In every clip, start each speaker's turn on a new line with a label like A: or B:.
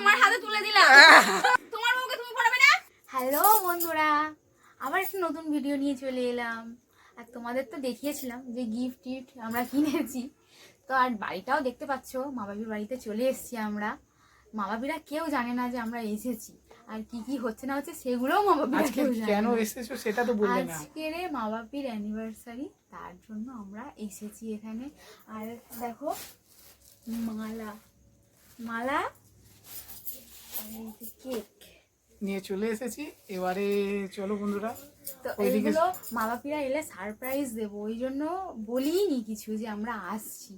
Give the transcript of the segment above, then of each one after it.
A: তোমার হাতে তুলে দিলাম। তোমার বউকে তুমি পড়াবে না? হ্যালো বন্ধুরা আবার একটা নতুন ভিডিও নিয়ে চলে এলাম। আর তোমাদের তো দেখিয়েছিলাম যে গিফট টিফট আমরা কিনেছি। তো আর বাড়িটাও দেখতে পাচ্ছ মা বাবির বাড়িতে চলে এসেছি আমরা। মা বাবিরা কেউ জানে না যে আমরা এসেছি। আর কি কি হচ্ছে না হচ্ছে সেগুলোও মা বাবিরা কেউ জানে
B: কেন এসেছ সেটা তো বললে না।
A: আজকে রে মা বাপির অ্যানিভার্সারি তার জন্য আমরা এসেছি এখানে। আর দেখো মালা। মালা
B: নিয়ে চলে এসেছি। এবারে চলো বন্ধুরা
A: তো এইগুলো মা বাপিরা এলে সারপ্রাইজ দেবো। ওই জন্য বলিনি কিছু যে আমরা আসছি।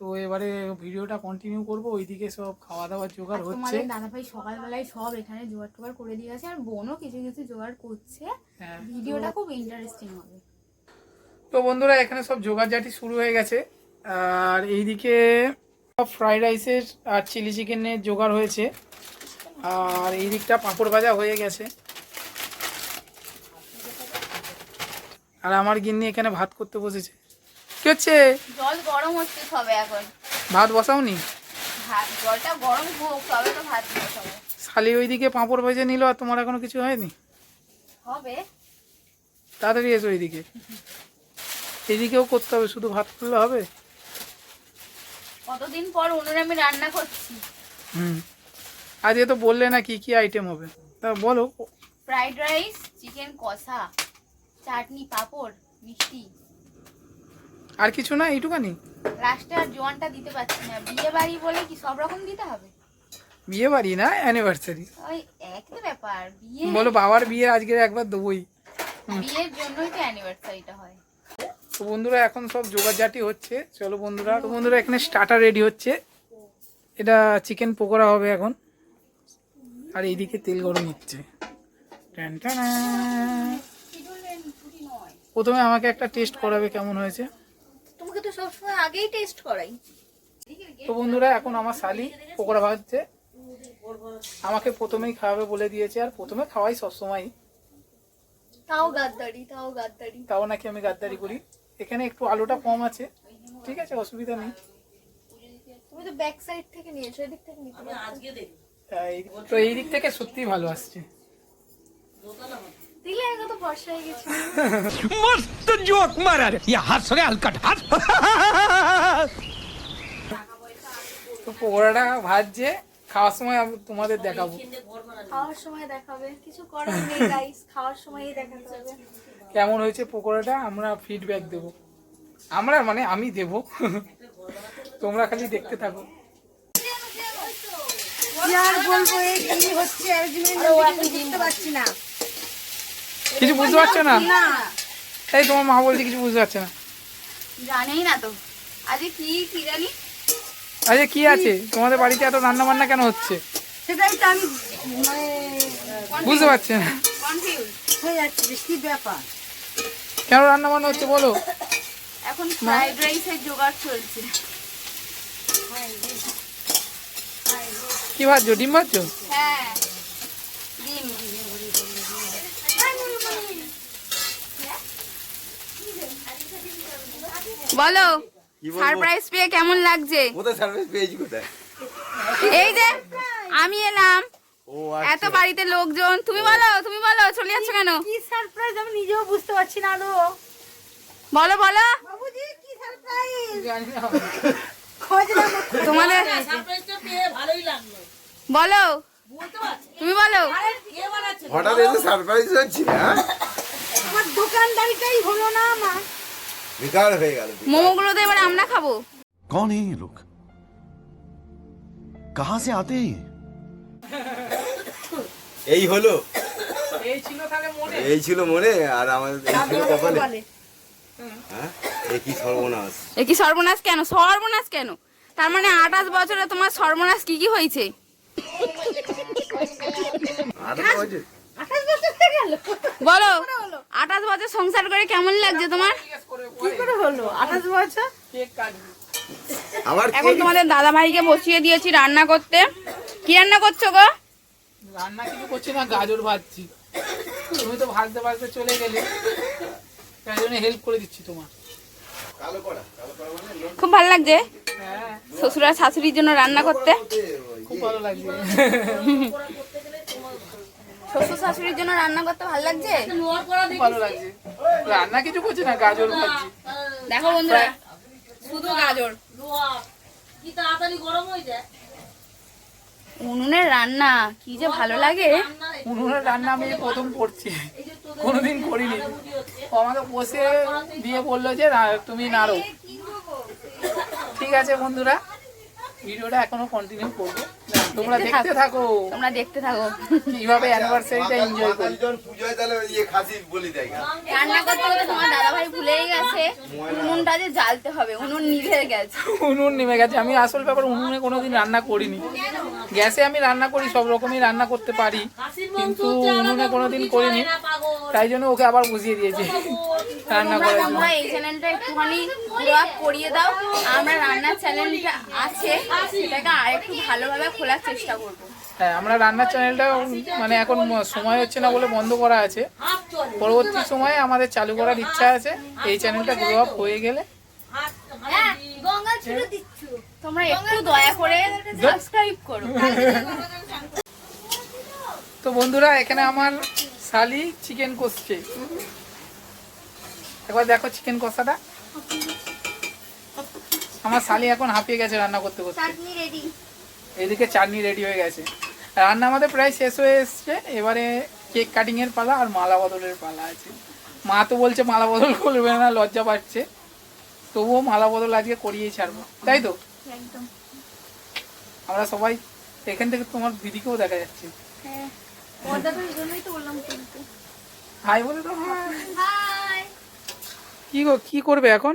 B: তো এবারে ভিডিওটা কন্টিনিউ করব। ওইদিকে সব খাওয়া দাওয়ার জোগাড় হচ্ছে
A: তোমাদের দাদাভাই সকালবেলায় সব এখানে জোগাড় টোগাড় করে দিয়ে গেছে আর বোনও কিছু কিছু জোগাড় করছে।
B: হ্যাঁ
A: ভিডিওটা খুব ইন্টারেস্টিং হবে।
B: তো বন্ধুরা এখানে সব জোগাড়জাটি শুরু হয়ে গেছে। আর এইদিকে সব ফ্রাইড রাইসের আর চিলি চিকেনের জোগাড় হয়েছে। আর এই দিকটা পাঁপড় ভাজা হয়ে গেছে। আর আমার গিন্নি এখানে ভাত করতে বসেছে। কি হচ্ছে?
A: জল গরম হচ্ছে সবে এখন।
B: ভাত বসাওনি?
A: ভাত জলটা গরম হোক তবে তো ভাত বসাবো।
B: শালি ওইদিকে পাঁপড় ভেজে নিল আর তোমার এখনও কিছু হয়নি?
A: হবে।
B: তাড়াতাড়ি এসো এইদিকে। এদিকেও করতে হবে শুধু ভাত করলে হবে?
A: কতদিন পর উনুনে আমি রান্না করছি।
B: হুম। আজকে তো বললে না কি কি আইটেম হবে। তা বলো।
A: ফ্রাইড রাইস চিকেন কষা চাটনি পাঁপড় মিষ্টি।
B: আর কিছু না এইটুকানি?
A: লাস্টে আর জোয়ানটা দিতে পারছি না। বিয়ে বাড়ি বলে কি সব রকম দিতে হবে?
B: বিয়ে বাড়ি না অ্যানিভার্সারি
A: ওই একই ব্যাপার বিয়ে
B: বলো বাবার বিয়ে আজকে একবার দেবোই।
A: বিয়ের জন্যই তো অ্যানিভার্সারিটা হয়।
B: তো বন্ধুরা এখন সব জোগাড়জাটি হচ্ছে। চলো বন্ধুরা তো বন্ধুরা এখানে স্টার্টার রেডি হচ্ছে। এটা চিকেন পকোড়া হবে এখন। আর এইদিকে তেল গরম হচ্ছে। ট্যান প্রথমে আমাকে একটা টেস্ট করাবে কেমন হয়েছে।
A: তোমাকে তো সবসময় আগেই টেস্ট করাই।
B: তো বন্ধুরা এখন আমার শালি পকোড়া ভাজছে। আমাকে প্রথমেই খাওয়াবে বলে দিয়েছে আর প্রথমে খাওয়াই সবসময়
A: তাও গাদ্দারি তাও গাদ্দারি।
B: তাও নাকি আমি গাদ্দারি করি। এখানে একটু আলুটা কম আছে। ঠিক আছে অসুবিধা নেই।
A: তুমি তো ব্যাক সাইড থেকে নিয়েছো এদিক থেকে নিতে পারো।
B: তাই তো এই দিক থেকে সত্যি ভালো আসছে।
A: মস্ত তো
B: পকোড়াটা ভাজছে খাওয়ার সময় আমি তোমাদের দেখাবো।
A: খাওয়ার সময় দেখাবে। কিছু খাওয়ার
B: কেমন হয়েছে পকোড়াটা? আমরা ফিডব্যাক দেবো। আমরা মানে আমি দেবো। তোমরা খালি দেখতে থাকো।
C: আর বলব এই কি হচ্ছে কিছু বুঝতে পারছি না।
B: কিছু বুঝতে পারছ না? এই তোমার মা বলছে কিছু বুঝতে পারছে না।
A: জানেই না তো। আজকে কি কি জানি?
B: আচ্ছা কি আছে? তোমাদের বাড়িতে এত রান্না বান্না কেন হচ্ছে?
C: সেটাই তো আমি মানে
B: বুঝতে পারছি না।
C: হয়ে যাচ্ছে কি ব্যাপার?
B: কেন রান্না বান্না হচ্ছে বলো?
A: এখন ফ্রাইড রাইসের জোগাড় চলছে।
B: কি ভাজছো ডিম ভাজছো
A: হ্যাঁ। বলো সারপ্রাইজ পেয়ে কেমন লাগছে?
D: কোথায় পেয়েছি কোথায়?
A: এই যে আমি এলাম। এত বাড়িতে লোকজন। তুমি বলো তুমি বলো চলে যাচ্ছ কেন?
C: কি সারপ্রাইজ আমি নিজেও বুঝতে পারছি না আরও
A: বলো বলো।
C: বাবুজি কি সারপ্রাইজ
A: তোমাদের বলো। তুমি বলো।
D: হঠাৎ এসে সারপ্রাইজ হচ্ছে হ্যাঁ?
C: দোকানদারিটাই হলো না আমরা।
A: খাব।
E: এই লোক কাহা সে আতে
D: এই হলো।
B: এই ছিল মনে।
D: আর আমাদের এ কি সর্বনাশ?
A: এ কি সর্বনাশ কেন? সর্বনাশ কেন? তার মানে আঠাশ বছরে তোমার সর্বনাশ কি কি হয়েছে? বলো আঠাশ বছর সংসার করে কেমন লাগছে তোমার?
C: কি করে হলো? আঠাশ বছর?
D: আবার
A: এখন তোমাদের দাদা ভাইকে বসিয়ে দিয়েছি রান্না করতে। কি রান্না করছ গো?
B: রান্না কিছু করছি না গাজর ভাজছি। তুমি তো ভাজতে ভাজতে চলে গেলে। তাই জন্য হেল্প করে দিচ্ছি তোমার।
D: কালো করা কালো করা মানে
A: খুব ভালো লাগছে?
B: হ্যাঁ।
A: শ্বশুর আর শাশুড়ির জন্য রান্না করতে?
B: খুব ভালো লাগছে।
A: শ্বশুর শাশুড়ির জন্য রান্না করতে ভালো লাগছে?
B: ভালো লাগছে। রান্না কিছু করছি না গাজর
A: দেখো বন্ধুরা শুধু গাজর। উনুনের রান্না কি যে ভালো লাগে।
B: উনুনের রান্না আমি প্রথম করছি। কোনোদিন করিনি। ও আমাকে বসে দিয়ে বলল যে "না- তুমি নাড়ো। ঠিক আছে বন্ধুরা ভিডিওটা এখনও কন্টিনিউ করব। তোমরা
A: দেখতে
B: থাকো।
A: তোমরা দেখতে থাকো।
B: কীভাবে অ্যানিভার্সারিটা এনজয় করি
D: পুজোয় তাহলে ইয়ে খাসি বলি দেয়।
A: রান্না করতে করতে তোমার দাদা ভাই ভুলেই গেছে। উনুনটা যে জ্বালতে হবে উনুন নিভে গেছে।
B: উনুন নেমে গেছে। আমি আসল ব্যাপার উনুনে কোনোদিন রান্না করিনি। গ্যাসে আমি রান্না করি সব রকমই রান্না করতে পারি। কিন্তু উনুনে কোনোদিন করিনি। তাই জন্য ওকে আবার বুঝিয়ে দিয়েছে রান্না
A: তোমরা
B: করার জন্য।
A: এই চ্যানেলটা একটুখানি পুরো করিয়ে দাও। আমরা রান্নার চ্যানেলটা আছে। সেটাকে আরেকটু ভালোভাবে খোলার চেষ্টা করব।
B: হ্যাঁ আমরা রান্নার চ্যানেলটা মানে এখন সময় হচ্ছে না বলে বন্ধ করা আছে। পরবর্তী সময়ে আমাদের চালু করার ইচ্ছা আছে এই চ্যানেলটা গ্রো আপ হয়ে গেলে।
A: তোমরা একটু দয়া করে সাবস্ক্রাইব করো।
B: তো বন্ধুরা এখানে আমার শালি চিকেন কষছে। একবার দেখো চিকেন কষাটা। আমার শালি এখন হাঁপিয়ে গেছে রান্না করতে করতে। এদিকে চাটনি রেডি হয়ে গেছে। রান্না আমাদের প্রায় শেষ হয়ে এসছে। এবারে কেক কাটিং এর পালা আর মালা বদলের পালা আছে। মা তো বলছে মালা বদল করবে না লজ্জা পাচ্ছে। তবুও মালা বদল আজকে করিয়েই ছাড়বো। তাই তো? আমরা সবাই এখান থেকে তোমার দিদিকেও দেখা যাচ্ছে।
A: হ্যাঁ
B: হাই বলে তো হ্যাঁ। কি গো কি করবে এখন?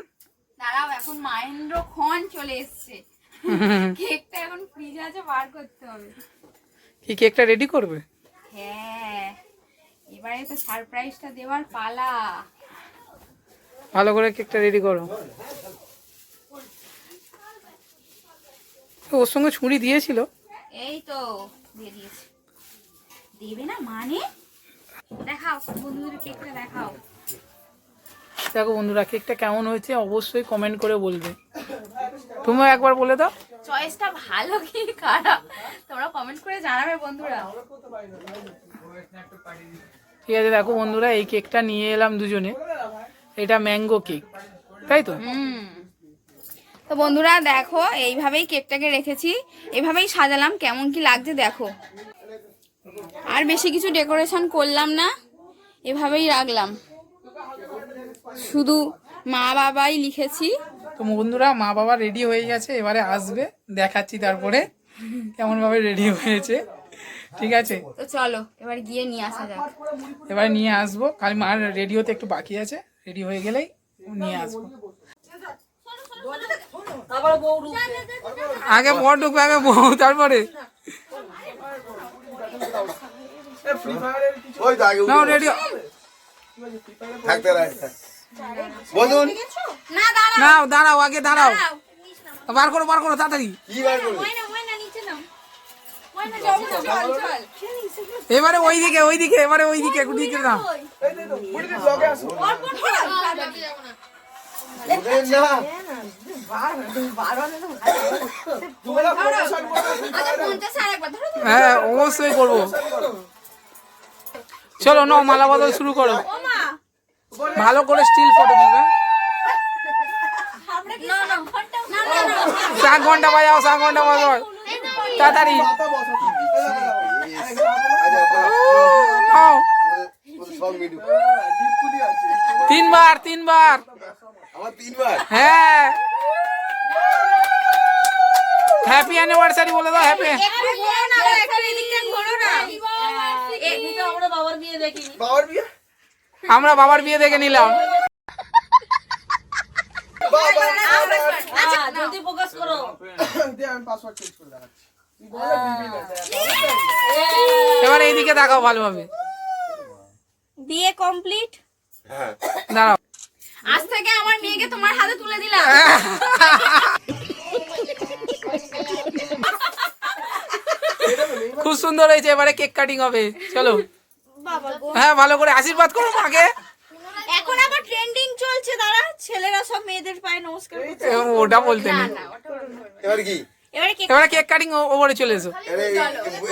A: দাঁড়াও এখন মাহেন্দ্র খন চলে এসছে। কেকটা এখন ফ্রিজে আছে বার করতে হবে।
B: কি কেকটা রেডি করবে?
A: হ্যাঁ এবারে তো সারপ্রাইজটা দেওয়ার পালা।
B: ভালো করে কেকটা রেডি করো। ওর সঙ্গে ছুরি দিয়েছিল।
A: এই তো দিয়ে দিয়েছি। দেবে না মানে? দেখাও বন্ধুদের কেকটা দেখাও।
B: দেখো বন্ধুরা কেকটা কেমন হয়েছে অবশ্যই কমেন্ট করে বলবে। তুমিও একবার বলে দাও।
A: চয়েসটা ভালো কি খারাপ? তোমরা কমেন্ট করে জানাবে বন্ধুরা।
B: ঠিক আছে দেখো বন্ধুরা এই কেকটা নিয়ে এলাম দুজনে। এটা ম্যাঙ্গো কেক তাই তো?
A: হুম। তো বন্ধুরা দেখো এইভাবেই কেকটাকে রেখেছি। এভাবেই সাজালাম কেমন কি লাগছে দেখো। আর বেশি কিছু ডেকোরেশন করলাম না এভাবেই রাখলাম। শুধু মা বাবাই লিখেছি।
B: তো বন্ধুরা মা বাবা রেডি হয়ে গেছে এবারে আসবে দেখাচ্ছি তারপরে কেমন ভাবে রেডি হয়েছে। ঠিক আছে?
A: তো চলো এবার গিয়ে নিয়ে আসা যাক।
B: এবারে নিয়ে আসব। খালি মার রেডিওতে একটু বাকি আছে রেডি হয়ে গেলেই নিয়ে আসব। আগে বর ঢুকবে আগে বউ তারপরে?
D: ওই তো আগে
B: নাও
D: উঠে
B: রেডি
D: থাকতে রাখ বলুন।
B: নাও দাঁড়াও আগে দাঁড়াও। বার করো বার করো তাড়াতাড়ি।
A: এবারে ওই দিকে ওই চল
B: এবারে ওইদিকে দাও
D: ওদের না
A: আচ্ছা।
B: হ্যাঁ অবশ্যই করব। চলো নাও মালা বদল শুরু করো। ভালো করে স্টিল ফটো দিবে
A: না না
B: শাক ঘণ্টা বাজাও শাক ঘণ্টা বাজাও। তাড়াতাড়ি। তিনবার তিনবার। হ্যাঁ। হ্যাপি অ্যানিভার্সারি বলে দাও হ্যাপি আমরা বাবার বিয়ে দেখে নিলাম। দেখাও ভালোভাবে।
A: বিয়ে কমপ্লিট?
D: হ্যাঁ।
B: দাঁড়াও।
A: আজ থেকে আমার মেয়েকে তোমার হাতে তুলে দিলাম।
B: খুব সুন্দর হয়েছে এবারে কেক কাটিং হবে। চলো। হ্যাঁ ভালো করে আশীর্বাদ করো মাকে।
C: এখন আবার ট্রেন্ডিং চলছে দাঁড়া। ছেলেরা সব মেয়েদের পায়ে নমস্কার
B: ওটা বলতে নেই।
D: এবার কি?
C: এবারে কেক
B: কাটিং ওভারে চলে এসো।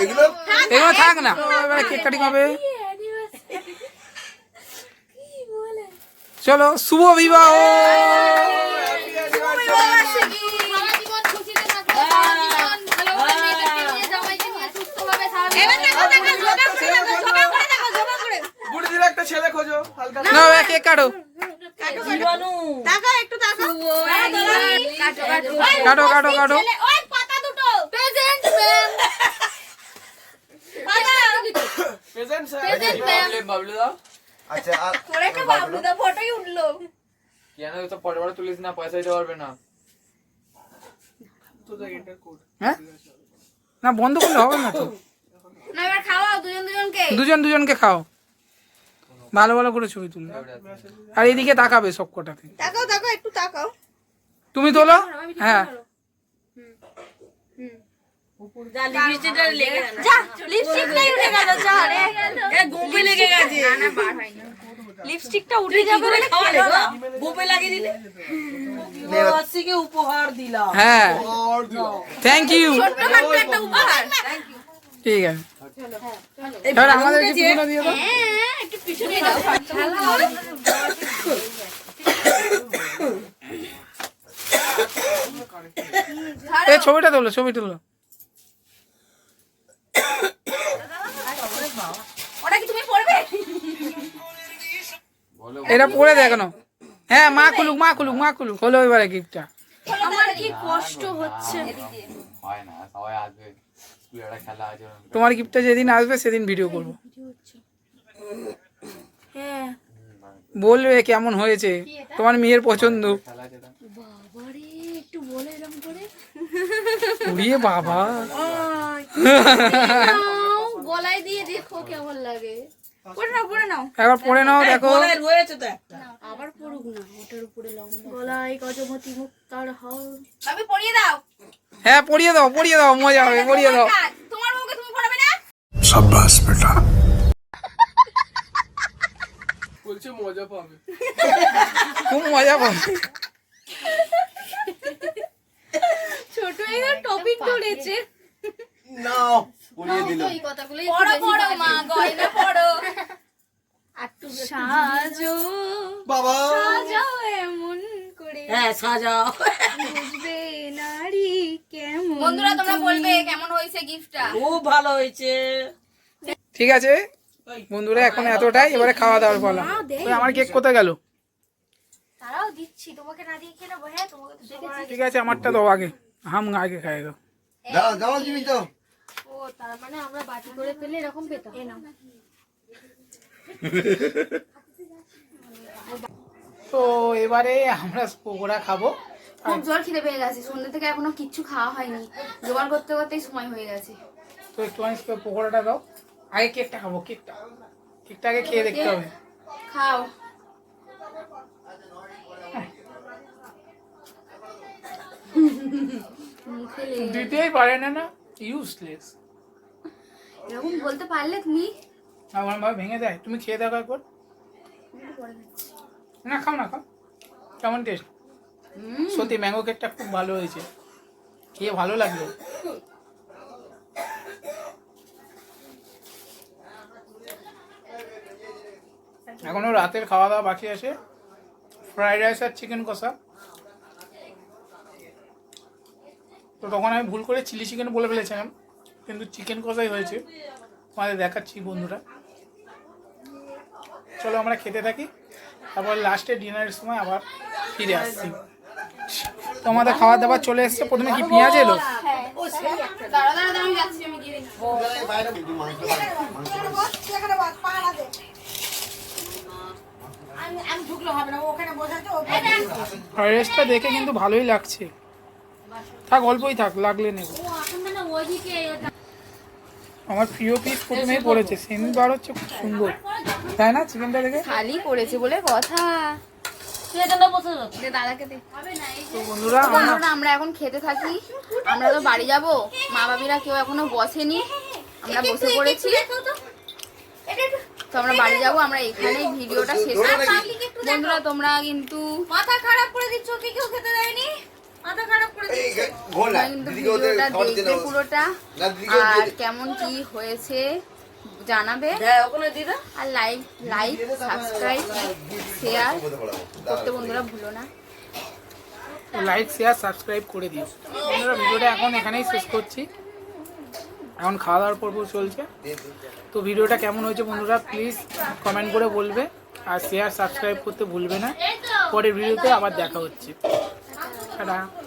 D: এগুলো
B: এগুলো থাক না। এবারে কেক কাটিং হবে। চলো শুভ বিবাহ।
F: একটা ছেলে খোঁজো হালকা
B: না এবার কেক কাটো।
A: কাটো কাটো।
B: কাটো কাটো কাটো
C: ওই পাতা দুটো
A: present ma'am
F: present sir
A: present ma'am
D: আচ্ছা আর
C: তোর একটা বাবলু? দা ফটোই উঠল।
G: কেন তো পরে পরে তুলিস না পয়সা দিতে পারবে না।
B: হ্যাঁ? না বন্ধ করলে হবে না তো।
A: না এবার খাওয়াও দুজন দুজনকে।
B: দুজন দুজনকে খাও। ভালো ভালো করে ছবি তুলবে। আর এদিকে তাকাবে সব কটাতে
C: তাকাও তাকাও একটু তাকাও।
B: তুমি তোলো? হ্যাঁ
C: যা লিপস্টিকটাই উঠে গেল যা রে এ গোপে লেগে গেছে
A: না না বার হয়নি
C: লিপস্টিকটা উঠে যাবে রে খাওয়ালে গো? গোপে লাগিয়ে দিলে? উপহার দিলাম।
B: হ্যাঁ। থ্যাংক ইউ
C: একটা উপহার।
B: ঠিক আছে। এবার আমাদের কিছু দিয়ে দাও।
A: হ্যাঁ একটু পিছনে যাও
B: এই ছবিটা তোলো ছবি তুলো।
A: ওটা কি তুমি পড়বে
B: এটা পরে দেখানো হ্যাঁ মা খুলুক মা খুলুক মা খুলুক। হলো এবারে গিফটটা
C: আমার কি কষ্ট হচ্ছে।
G: হয় না সবাই আসবে। খেলা আছে
B: তোমার গিফটটা যেদিন আসবে সেদিন ভিডিও করব।
C: হ্যাঁ।
B: বলবে কেমন হয়েছে। তোমার মেয়ের পছন্দ।
G: আছে তো।
A: একটু বলে এরকম করে।
B: বাবা।
A: গলায় দিয়ে দেখো কেমন লাগে। হ্যাঁ দাও।
B: হ্যাঁ, দাও মজা পরিয়ে দাও।
F: মজা পাবে।
B: খুব মজা পাবে।
A: ছোট এবার টপিক ধরেছে।
D: নাও উড়িয়ে দিল
A: এই কথাগুলো পড়ো পড়ো মা গয়না পড়ো। সাজো
F: বাবা।
A: সাজাও এমন করে।
C: হ্যাঁ সাজাও
A: বুঝবে নারী কেমন বন্ধুরা তোমরা বলবে কেমন হয়েছে গিফটটা?
C: খুব ভালো হয়েছে।
B: ঠিক আছে? বন্ধুরা এখন এতটাই এবারে খাওয়া দাওয়ার ওই আমার কেক কোথায় গেল?
A: তারাও দিচ্ছি তোমাকে না দিয়ে খেয়ে নেব হ্যাঁ তোমাকে তো দেখেছি
B: ঠিক আছে আমারটা দাও আগে। হাম আগে খাইগো
D: দাও। দাও জিমি তো
A: ও তার মানে আমরা বাটি করে পেলে এরকম পেতাম। এ নাও।
B: তো এবারে আমরা পকোড়া খাব।
A: খুব জোর খিদে পেয়ে গেছে সন্ধ্যে থেকে এখনও কিচ্ছু খাওয়া হয়নি। জোগাড় করতে করতেই সময় হয়ে গেছে।
B: তো একটু আমি পকোড়াটা দাও। আগে কেকটা খাব কেকটা। কেকটা আগে খেয়ে দেখতে হবে।
A: খাও মুখে লেগে গেছে।
B: দিতেই পারে না না ইউজলেস
A: এরকম বলতে পারলে তুমি?
B: আমার ভাবে ভেঙে দেয়। তুমি খেয়ে দেখো একবার। না খাও না খাও। কেমন টেস্ট সত্যি ম্যাঙ্গো কেকটা খুব ভালো হয়েছে। খেয়ে ভালো লাগল। এখনও রাতের খাওয়া দাওয়া বাকি আছে। ফ্রাইড রাইস আর চিকেন কষা। তো তখন আমি ভুল করে চিলি চিকেন বলে ফেলেছিলাম কিন্তু চিকেন কষাই হয়েছে। তোমাদের দেখাচ্ছি বন্ধুরা। চলো আমরা খেতে থাকি তারপর লাস্টে ডিনারের সময় আবার ফিরে আসছি। তো আমাদের খাওয়া দাওয়া চলে এসছে প্রথমে কি পেঁয়াজ এলো?
A: দেখে
B: কিন্তু ভালোই লাগছে। থাক অল্পই থাক লাগলে নেব। আমার প্রিয় পিস প্রথমেই পড়েছে সেনবার হচ্ছে খুব সুন্দর। তাই না চিকেনটা দেখে?
A: খালি করেছে বলে কথা।
B: আমরা
A: এখন খেতে থাকি। আমরা তো বাড়ি যাব। মা বাবিরা কেউ এখনও বসেনি। আমরা বসে পড়েছি। তো। আমরা বাড়ি যাব। আমরা এখানেই ভিডিওটা শেষ করছি। বন্ধুরা তোমরা কিন্তু
C: মাথা খারাপ করে দিচ্ছ কি কেউ খেতে দেয়নি। মাথা খারাপ করে
A: পুরোটা। আর কেমন কি হয়েছে জানাবে।
C: দিদা
A: আর লাইক লাইক সাবস্ক্রাইব শেয়ার করতে বন্ধুরা ভুলো না।
B: লাইক শেয়ার সাবস্ক্রাইব করে দিও। বন্ধুরা ভিডিওটা এখন এখানেই শেষ করছি। এখন খাওয়া দাওয়ার পর্ব চলছে। তো ভিডিওটা কেমন হয়েছে বন্ধুরা প্লিজ কমেন্ট করে বলবে। আর শেয়ার সাবস্ক্রাইব করতে ভুলবে না। পরের ভিডিওতে আবার দেখা হচ্ছে। 好的。